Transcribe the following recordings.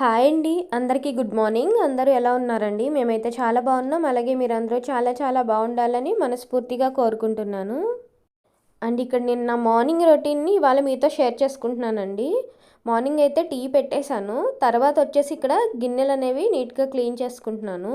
Hi అండి. అందరికీ good morning. అందరూ ఎలా ఉన్నారండి? మేమైతే చాలా బాగున్నాం. అలాగే మీరందరూ చాలా చాలా బాగుండాలని మనస్ఫూర్తిగా కోరుకుంటున్నాను. అండ్ ఇక్కడ నేను నా మార్నింగ్ రొటీన్ని ఇవాళ మీతో షేర్ చేసుకుంటున్నానండి. మార్నింగ్ అయితే టీ పెట్టేశాను. తర్వాత వచ్చేసి ఇక్కడ గిన్నెలు అనేవి నీట్గా క్లీన్ చేసుకుంటున్నాను.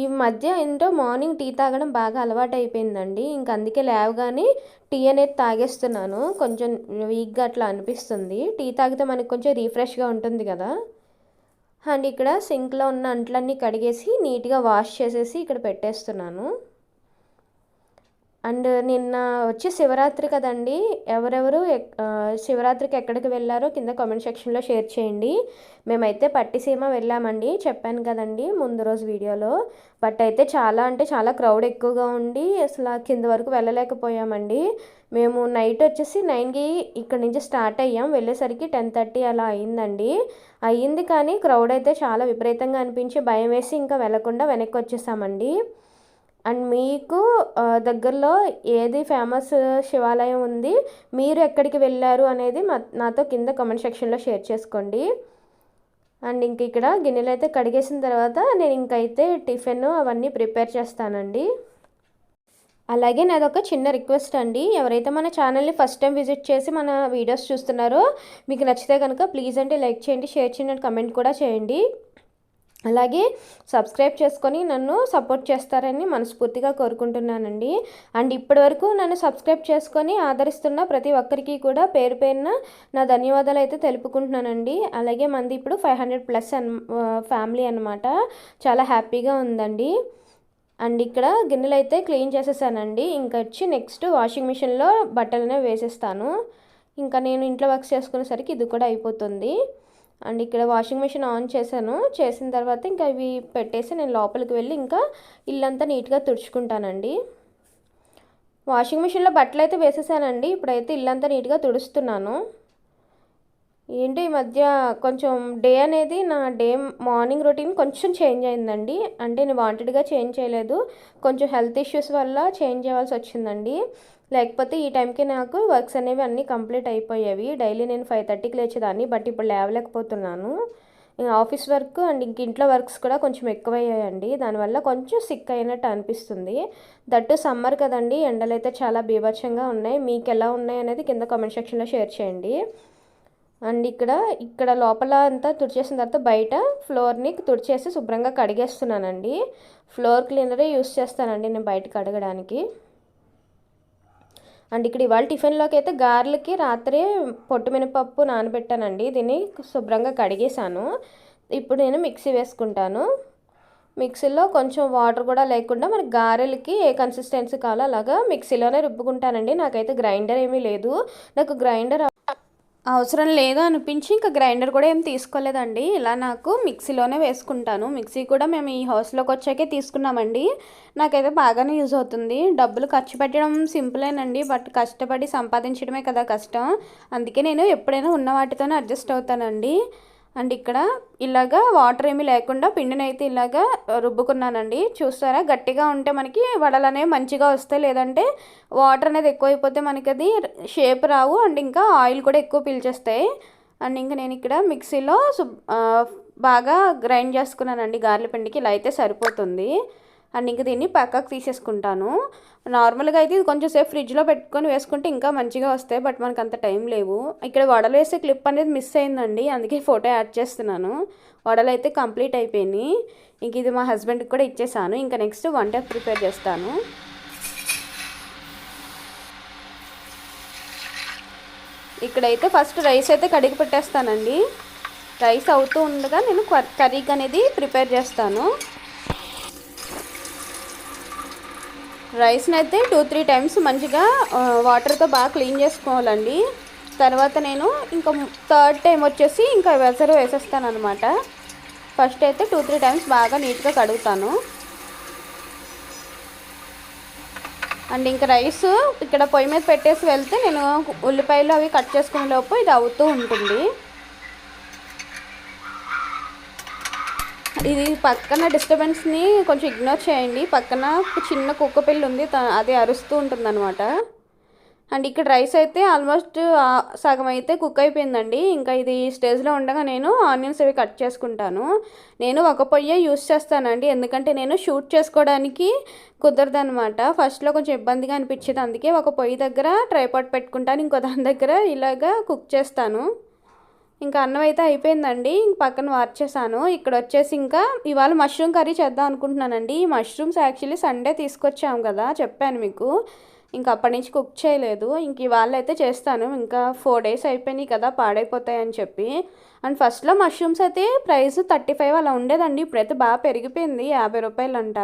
ఈ మధ్య ఏంటో మార్నింగ్ టీ తాగడం బాగా అలవాటు అయిపోయిందండి ఇంక అందుకే లేవగానే టీ అనేది తాగేస్తున్నాను. కొంచెం వీక్గా అట్లా అనిపిస్తుంది. టీ తాగితే మనకి కొంచెం రీఫ్రెష్గా ఉంటుంది కదా. అండ్ ఇక్కడ సింక్లో ఉన్న అంట్లన్నీ కడిగేసి నీట్గా వాష్ చేసేసి ఇక్కడ పెట్టేస్తున్నాను. అండ్ నిన్న వచ్చి శివరాత్రి కదండి ఎవరెవరు శివరాత్రికి ఎక్కడికి వెళ్ళారో కింద కామెంట్ సెక్షన్లో షేర్ చేయండి. మేమైతే పట్టిసీమ వెళ్ళామండి చెప్పాను కదండి ముందు రోజు వీడియోలో. బట్ అయితే చాలా అంటే చాలా క్రౌడ్ ఎక్కువగా ఉండి అసలు కింద వరకు వెళ్ళలేకపోయామండి. మేము నైట్ వచ్చేసి నైన్కి ఇక్కడ నుంచి స్టార్ట్ అయ్యాం వెళ్ళేసరికి టెన్ థర్టీ అలా అయిందండి. అయ్యింది కానీ క్రౌడ్ అయితే చాలా విపరీతంగా అనిపించి భయం వేసి ఇంకా వెళ్ళకుండా వెనక్కి వచ్చేసామండి. అండ్ మీకు దగ్గరలో ఏది ఫేమస్ శివాలయం ఉంది మీరు ఎక్కడికి వెళ్ళారు అనేది నాతో కింద కమెంట్ సెక్షన్లో షేర్ చేసుకోండి. అండ్ ఇంక ఇక్కడ గిన్నెలు అయితే కడిగేసిన తర్వాత నేను ఇంకైతే టిఫిన్ అవన్నీ ప్రిపేర్ చేస్తానండి. అలాగే నాది ఒక చిన్న రిక్వెస్ట్ అండి. ఎవరైతే మన ఛానల్ని ఫస్ట్ టైం విజిట్ చేసి మన వీడియోస్ చూస్తున్నారో మీకు నచ్చితే కనుక ప్లీజ్ అంటే లైక్ చేయండి షేర్ చేయండి కమెంట్ కూడా చేయండి. అలాగే సబ్స్క్రైబ్ చేసుకొని నన్ను సపోర్ట్ చేస్తారని మనస్ఫూర్తిగా కోరుకుంటున్నానండి. అండ్ ఇప్పటి వరకు నన్ను సబ్స్క్రైబ్ చేసుకొని ఆదరిస్తున్న ప్రతి ఒక్కరికి కూడా పేరు పేరున నా ధన్యవాదాలు అయితే తెలుపుకుంటున్నానండి. అలాగే మంది ఇప్పుడు ఫైవ్ హండ్రెడ్ ప్లస్ అన్ ఫ్యామిలీ అనమాట చాలా హ్యాపీగా ఉందండి. అండ్ ఇక్కడ గిన్నెలు అయితే క్లీన్ చేసేసానండి. ఇంకా వచ్చి నెక్స్ట్ వాషింగ్ మిషన్లో బట్టలనే వేసేస్తాను. ఇంకా నేను ఇంట్లో వర్క్స్ చేసుకునేసరికి ఇది కూడా అయిపోతుంది. అండ్ ఇక్కడ వాషింగ్ మిషన్ ఆన్ చేశాను. చేసిన తర్వాత ఇంకా ఇవి పెట్టేసి నేను లోపలికి వెళ్ళి ఇంకా ఇల్లంతా నీట్గా తుడుచుకుంటానండి. వాషింగ్ మిషన్లో బట్టలు అయితే వేసేసానండి. ఇప్పుడైతే ఇల్లంతా నీట్గా తుడుస్తున్నాను. ఏంటి ఈ మధ్య కొంచెం డే అనేది నా డే మార్నింగ్ రొటీన్ కొంచెం చేంజ్ అయిందండి. అంటే నేను వాంటెడ్గా చేంజ్ చేయలేదు. కొంచెం హెల్త్ ఇష్యూస్ వల్ల చేంజ్ చేయాల్సి వచ్చిందండి. లేకపోతే ఈ టైంకి నాకు వర్క్స్ అనేవి అన్నీ కంప్లీట్ అయిపోయేవి. డైలీ నేను ఫైవ్ థర్టీకి లేచేదాన్ని బట్ ఇప్పుడు లేవలేకపోతున్నాను. ఆఫీస్ వర్క్ అండ్ ఇంక ఇంట్లో వర్క్స్ కూడా కొంచెం ఎక్కువయ్యాయండి. దానివల్ల కొంచెం సిక్ అయినట్టు అనిపిస్తుంది. దట్టు సమ్మర్ కదండి ఎండలు అయితే చాలా బీభత్సంగా ఉన్నాయి. మీకు ఎలా ఉన్నాయి అనేది కింద కామెంట్ సెక్షన్లో షేర్ చేయండి. అండ్ ఇక్కడ ఇక్కడ లోపల అంతా తుడిచేసిన తర్వాత బయట ఫ్లోర్ని తుడిచేసి శుభ్రంగా కడిగేస్తున్నానండి. ఫ్లోర్ క్లీనరే యూస్ చేస్తానండి నేను బయట కడగడానికి అండ్ ఇక్కడ ఇవాళ టిఫిన్లోకి అయితే గారెలకి రాత్రి పొట్టు మినపప్పు నానబెట్టానండి. దీన్ని శుభ్రంగా కడిగేశాను. ఇప్పుడు నేను మిక్సీ వేసుకుంటాను. మిక్సీలో కొంచెం వాటర్ కూడా లేకుండా మనకి గారెలకి ఏ కన్సిస్టెన్సీ కావాలో అలాగా మిక్సీలోనే రుబ్బుకుంటానండి. నాకైతే గ్రైండర్ ఏమీ లేదు. నాకు గ్రైండర్ అవసరం లేదు అనిపించి ఇంకా గ్రైండర్ కూడా ఏం తీసుకోలేదండి. ఇలా నాకు మిక్సీలోనే వేసుకుంటాను. మిక్సీ కూడా మేము ఈ హౌస్లోకి వచ్చాకే తీసుకున్నామండి. నాకైతే బాగానే యూజ్ అవుతుంది. డబ్బులు ఖర్చు పెట్టడం సింపులేనండి. బట్ కష్టపడి సంపాదించడమే కదా కష్టం. అందుకే నేను ఎప్పుడైనా ఉన్న వాటితోనే అడ్జస్ట్ అవుతానండి. అండ్ ఇక్కడ ఇలాగా వాటర్ ఏమీ లేకుండా పిండిని అయితే ఇలాగా రుబ్బుకున్నానండి. చూస్తారా? గట్టిగా ఉంటే మనకి వడలు అనేవి మంచిగా వస్తాయి. లేదంటే వాటర్ అనేది ఎక్కువైపోతే మనకి అది షేప్ రావు. అండ్ ఇంకా ఆయిల్ కూడా ఎక్కువ పీల్చేస్తాయి. అండ్ ఇంకా నేను ఇక్కడ మిక్సీలో బాగా గ్రైండ్ చేసుకున్నానండి. గార్ల పిండికి ఇలా అయితే సరిపోతుంది. అండ్ ఇంకా దీన్ని పక్కకు తీసేసుకుంటాను. నార్మల్గా అయితే ఇది కొంచెం సేపు ఫ్రిడ్జ్లో పెట్టుకొని వేసుకుంటే ఇంకా మంచిగా వస్తాయి బట్ మనకు అంత టైం లేవు. ఇక్కడ వడలు వేసే క్లిప్ అనేది మిస్ అయిందండి అందుకే ఫోటో యాడ్ చేస్తున్నాను. వడలు అయితే కంప్లీట్ అయిపోయినాయి. ఇంక ఇది మా హస్బెండ్కి కూడా ఇచ్చేసాను. ఇంకా నెక్స్ట్ వంట ప్రిపేర్ చేస్తాను. ఇక్కడైతే ఫస్ట్ రైస్ అయితే కడిగి పెట్టేస్తానండి. రైస్ అవుతూ ఉండగా నేను కర్రీకి అనేది ప్రిపేర్ చేస్తాను. రైస్ని అయితే టూ త్రీ టైమ్స్ మంచిగా వాటర్తో బాగా క్లీన్ చేసుకోవాలండి. తర్వాత నేను ఇంకా థర్డ్ టైం వచ్చేసి ఇంకా వెసరు వేసేస్తాను అనమాట ఫస్ట్ అయితే టూ త్రీ టైమ్స్ బాగా నీట్గా కడుగుతాను. అండ్ ఇంకా రైస్ ఇక్కడ పొయ్యి మీద పెట్టేసి వెళ్తే నేను ఉల్లిపాయలు అవి కట్ చేసుకునే లోపు ఇది అవుతూ ఉంటుంది. ఇది పక్కన డిస్టర్బెన్స్ని కొంచెం ఇగ్నోర్ చేయండి. పక్కన చిన్న కుక్క పిల్లి ఉంది. అది అరుస్తూ ఉంటుంది అనమాట అండ్ ఇక్కడ రైస్ అయితే ఆల్మోస్ట్ సగం అయితే కుక్ అయిపోయిందండి. ఇంకా ఇది స్టేజ్లో ఉండగా నేను ఆనియన్స్ అవి కట్ చేసుకుంటాను. నేను ఒక పొయ్యే యూస్ చేస్తానండి. ఎందుకంటే నేను షూట్ చేసుకోవడానికి కుదరదనమాట ఫస్ట్లో కొంచెం ఇబ్బందిగా అనిపించేది. అందుకే ఒక పొయ్యి దగ్గర ట్రైపాట్ పెట్టుకుంటాను. ఇంకో దాని దగ్గర ఇలాగా కుక్ చేస్తాను. ఇంకా అన్నం అయితే అయిపోయిందండి. ఇంక పక్కన వార్చేసాను ఇక్కడ వచ్చేసి ఇంకా ఇవాళ మష్రూమ్ కర్రీ చేద్దాం అనుకుంటున్నానండి. ఈ మష్రూమ్స్ యాక్చువల్లీ సండే తీసుకొచ్చాము కదా చెప్పాను మీకు. ఇంకా అప్పటి నుంచి కుక్ చేయలేదు. ఇంక ఇవాళ అయితే చేస్తాను. ఇంకా ఫోర్ డేస్ అయిపోయినాయి కదా పాడైపోతాయని చెప్పి. అండ్ ఫస్ట్లో మష్రూమ్స్ అయితే ప్రైస్ థర్టీ ఫైవ్ అలా ఉండేదండి. ఇప్పుడైతే బాగా పెరిగిపోయింది. యాభై రూపాయలంట.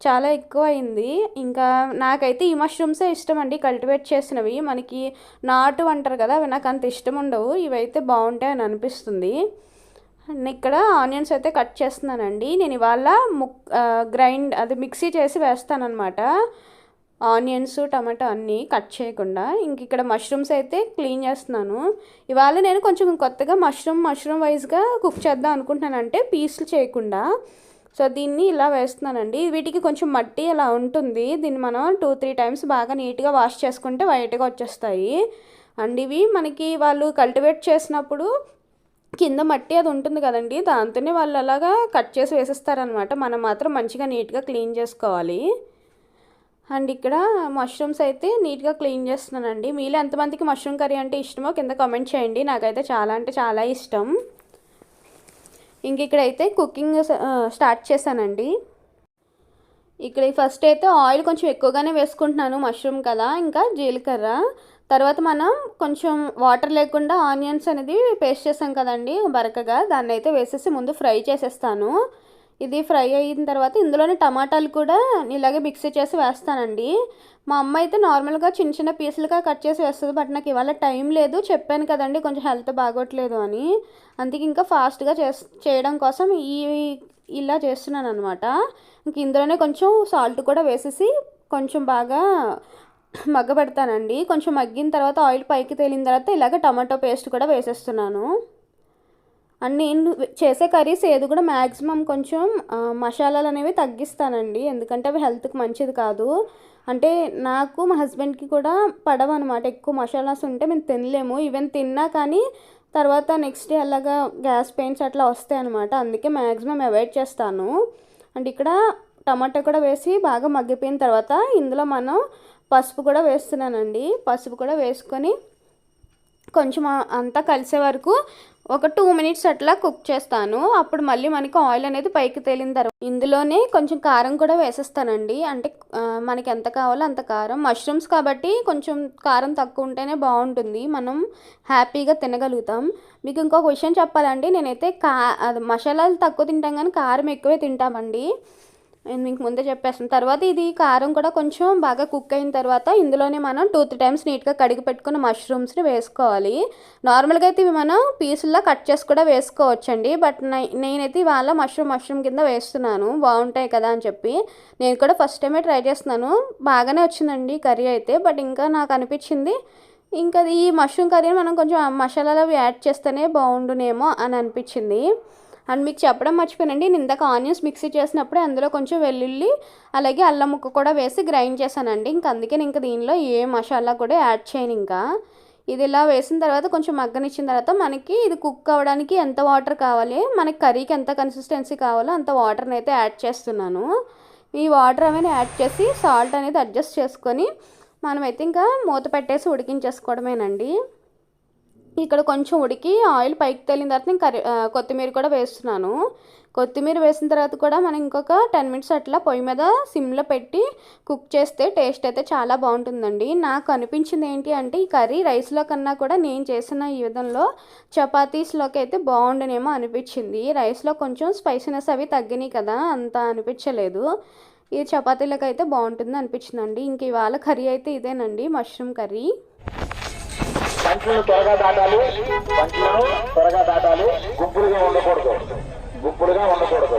చాలా ఎక్కువ అయింది ఇంకా నాకైతే ఈ మష్రూమ్సే ఇష్టం అండి కల్టివేట్ చేసినవి. మనకి నాటు అంటారు కదా అవి నాకు అంత ఇష్టం ఉండవు ఇవైతే బాగుంటాయి అని అనిపిస్తుంది. అండ్ ఇక్కడ ఆనియన్స్ అయితే కట్ చేస్తున్నానండి. నేను ఇవాళ ముక్ గ్రైండ్ అది మిక్సీ చేసి వేస్తానన్నమాట. ఆనియన్స్ టమాటా అన్నీ కట్ చేయకుండా. ఇంక ఇక్కడ మష్రూమ్స్ అయితే క్లీన్ చేస్తున్నాను. ఇవాళ నేను కొంచెం కొత్తగా మష్రూమ్ మష్రూమ్ వైజ్గా కుక్ చేద్దాం అనుకుంటున్నాను అంటే పీసులు చేయకుండా. సో దీన్ని ఇలా వేస్తున్నానండి. వీటికి కొంచెం మట్టి అలా ఉంటుంది. దీన్ని మనం టూ త్రీ టైమ్స్ బాగా నీట్గా వాష్ చేసుకుంటే వైట్గా వచ్చేస్తాయి. అండ్ ఇవి మనకి వాళ్ళు కల్టివేట్ చేసినప్పుడు కింద మట్టి అది ఉంటుంది కదండి. దాంతోనే వాళ్ళు అలాగా కట్ చేసి వేసేస్తారనమాట. మనం మాత్రం మంచిగా నీట్గా క్లీన్ చేసుకోవాలి. అండ్ ఇక్కడ మష్రూమ్స్ అయితే నీట్గా క్లీన్ చేస్తున్నానండి. మీలో ఎంతమందికి మష్రూమ్ కర్రీ అంటే ఇష్టమో కింద కామెంట్ చేయండి. నాకైతే చాలా అంటే చాలా ఇష్టం. ఇంక ఇక్కడైతే కుకింగ్ స్టార్ట్ చేశానండి. ఇక్కడ ఫస్ట్ అయితే ఆయిల్ కొంచెం ఎక్కువగానే వేసుకుంటున్నాను మష్రూమ్ కదా ఇంకా జీలకర్ర. తర్వాత మనం కొంచెం వాటర్ లేకుండా ఆనియన్స్ అనేది పేస్ట్ చేసాం కదండి బరకగా దాన్ని అయితే వేసేసి ముందు ఫ్రై చేసేస్తాను. ఇది ఫ్రై అయిన తర్వాత ఇందులోనే టమాటాలు కూడా ఇలాగే మిక్సీ చేసి వేస్తానండి. మా అమ్మ అయితే నార్మల్గా చిన్న చిన్న పీసులుగా కట్ చేసి వేస్తుంది బట్ నాకు ఇవాళ టైం లేదు. చెప్పాను కదండి కొంచెం హెల్త్ బాగోట్లేదు అని. అందుకే ఇంకా ఫాస్ట్గా చేస్ చేయడం కోసం ఈ ఇలా చేస్తున్నాను అనమాట ఇంక ఇందులోనే కొంచెం సాల్ట్ కూడా వేసేసి కొంచెం బాగా మగ్గబెడతానండి. కొంచెం మగ్గిన తర్వాత ఆయిల్ పైకి తేలిన తర్వాత ఇలాగ టమాటో పేస్ట్ కూడా వేసేస్తున్నాను. అండ్ నేను చేసే కర్రీస్ ఏది కూడా మ్యాక్సిమం కొంచెం మసాలాలు అనేవి తగ్గిస్తానండి. ఎందుకంటే అవి హెల్త్కి మంచిది కాదు. అంటే నాకు మా హస్బెండ్కి కూడా పడవ అనమాట ఎక్కువ మసాలాస్ ఉంటే మేము తినలేము. ఈవెన్ తిన్నా కానీ తర్వాత నెక్స్ట్ డే అలాగా గ్యాస్ పెయిన్స్ అట్లా వస్తాయి అనమాట అందుకే మ్యాక్సిమం అవాయిడ్ చేస్తాను. అండ్ ఇక్కడ టమాటా కూడా వేసి బాగా మగ్గిపోయిన తర్వాత ఇందులో మనం పసుపు కూడా వేస్తున్నానండి. పసుపు కూడా వేసుకొని కొంచెం అంతా కలిసే వరకు ఒక టూ మినిట్స్ అట్లా కుక్ చేస్తాను. అప్పుడు మళ్ళీ మనకి ఆయిల్ అనేది పైకి తేలిన తర్వాత ఇందులోనే కొంచెం కారం కూడా వేసేస్తానండి. అంటే మనకి ఎంత కావాలో అంత కారం. మష్రూమ్స్ కాబట్టి కొంచెం కారం తక్కువ ఉంటేనే బాగుంటుంది. మనం హ్యాపీగా తినగలుగుతాం. మీకు ఇంకొక విషయం చెప్పాలండి. నేనైతే కా అది మసాలాలు తక్కువ తింటాం కానీ కారం ఎక్కువే తింటామండి. నేను మీకు ముందే చెప్పేస్తాను. తర్వాత ఇది కారం కూడా కొంచెం బాగా కుక్ అయిన తర్వాత ఇందులోనే మనం టూ త్రీ టైమ్స్ నీట్గా కడిగి పెట్టుకున్న మష్రూమ్స్ని వేసుకోవాలి. నార్మల్గా అయితే ఇవి మనం పీసుల్లో కట్ చేసి కూడా వేసుకోవచ్చండి. బట్ నై- నేనైతే ఇవాళ మష్రూమ్ మష్రూమ్ కింద వేస్తున్నాను. బాగుంటాయి కదా అని చెప్పి. నేను కూడా ఫస్ట్ టైమే ట్రై చేస్తున్నాను. బాగానే వచ్చిందండి కర్రీ అయితే. బట్ ఇంకా నాకు అనిపించింది ఇంకా ఈ మష్రూమ్ కర్రీని మనం కొంచెం మసాలాలు యాడ్ చేస్తేనే బాగుండునేమో అని అనిపించింది. అండ్ మీకు చెప్పడం మర్చిపోయానండి. నేను ఇందాక ఆనియన్స్ మిక్సీ చేసినప్పుడు అందులో కొంచెం వెల్లుల్లి అలాగే అల్లం ముక్క కూడా వేసి గ్రైండ్ చేశానండి. ఇంక అందుకే ఇంకా దీనిలో ఏ మసాలా కూడా యాడ్ చేయను ఇంకా. ఇది ఇలా వేసిన తర్వాత కొంచెం మగ్గనిచ్చిన తర్వాత మనకి ఇది కుక్ అవ్వడానికి ఎంత వాటర్ కావాలి మనకి కర్రీకి ఎంత కన్సిస్టెన్సీ కావాలో అంత వాటర్ని అయితే యాడ్ చేస్తున్నాను. ఈ వాటర్ అవన్నీ యాడ్ చేసి సాల్ట్ అనేది అడ్జస్ట్ చేసుకొని మనమైతే ఇంకా మూత పెట్టేసి ఉడికించేసుకోవడమేనండి. ఇక్కడ కొంచెం ఉడికి ఆయిల్ పైకి తేలిన తర్వాత నేను కర్రీ కొత్తిమీర కూడా వేస్తున్నాను. కొత్తిమీర వేసిన తర్వాత కూడా మనం ఇంకొక టెన్ మినిట్స్ అట్లా పొయ్యి మీద సిమ్లో పెట్టి కుక్ చేస్తే టేస్ట్ అయితే చాలా బాగుంటుందండి. నాకు అనిపించింది ఏంటి అంటే ఈ కర్రీ రైస్లో కన్నా కూడా నేను చేసిన ఈ విధంలో చపాతీస్లోకి అయితే బాగుండనేమో అనిపించింది. రైస్లో కొంచెం స్పైసీనెస్ అవి తగ్గినాయి కదా అంత అనిపించలేదు. ఈ చపాతీలకు అయితే బాగుంటుంది అనిపించిందండి. ఇంక ఇవాళ కర్రీ అయితే ఇదేనండి మష్రూమ్ కర్రీ. పంచులను త్వరగా దాటాలి. పంచులను త్వరగా దాటాలి. గుంపులుగా ఉండకూడదు. గుంపులుగా ఉండకూడదు.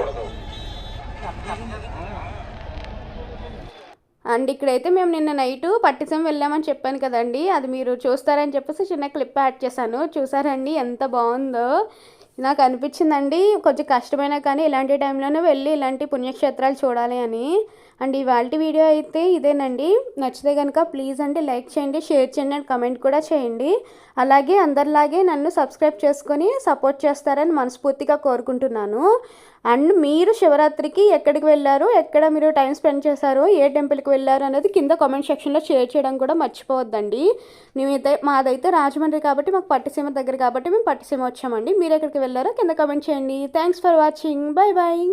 అండ్ ఇక్కడైతే మేము నిన్న నైట్ పట్టిసం వెళ్ళామని చెప్పాను కదండి. అది మీరు చూస్తారని చెప్పేసి చిన్న క్లిప్ యాడ్ చేశాను. చూసారండి ఎంత బాగుందో. నాకు అనిపించిందండి. కొంచెం కష్టమైనా కానీ ఇలాంటి టైంలోనే వెళ్ళి ఇలాంటి పుణ్యక్షేత్రాలు చూడాలి అని. అండ్ ఇవాళ వీడియో అయితే ఇదేనండి. నచ్చితే కనుక ప్లీజ్ అండి లైక్ చేయండి షేర్ చేయండి అండ్ కమెంట్ కూడా చేయండి. అలాగే అందరిలాగే నన్ను సబ్స్క్రైబ్ చేసుకొని సపోర్ట్ చేస్తారని మనస్ఫూర్తిగా కోరుకుంటున్నాను. అండ్ మీరు శివరాత్రికి ఎక్కడికి వెళ్ళారు ఎక్కడ మీరు టైం స్పెండ్ చేశారు ఏ టెంపుల్కి వెళ్ళారు అనేది కింద కామెంట్ సెక్షన్లో షేర్ చేయడం కూడా మర్చిపోవద్దండి. మేమైతే మాదైతే రాజమండ్రి కాబట్టి మాకు పట్టిసీమ దగ్గర కాబట్టి మేము పట్టిసీమ వచ్చామండి. మీరు ఎక్కడికి వెళ్ళారో కింద కామెంట్ చేయండి. Thanks for watching bye bye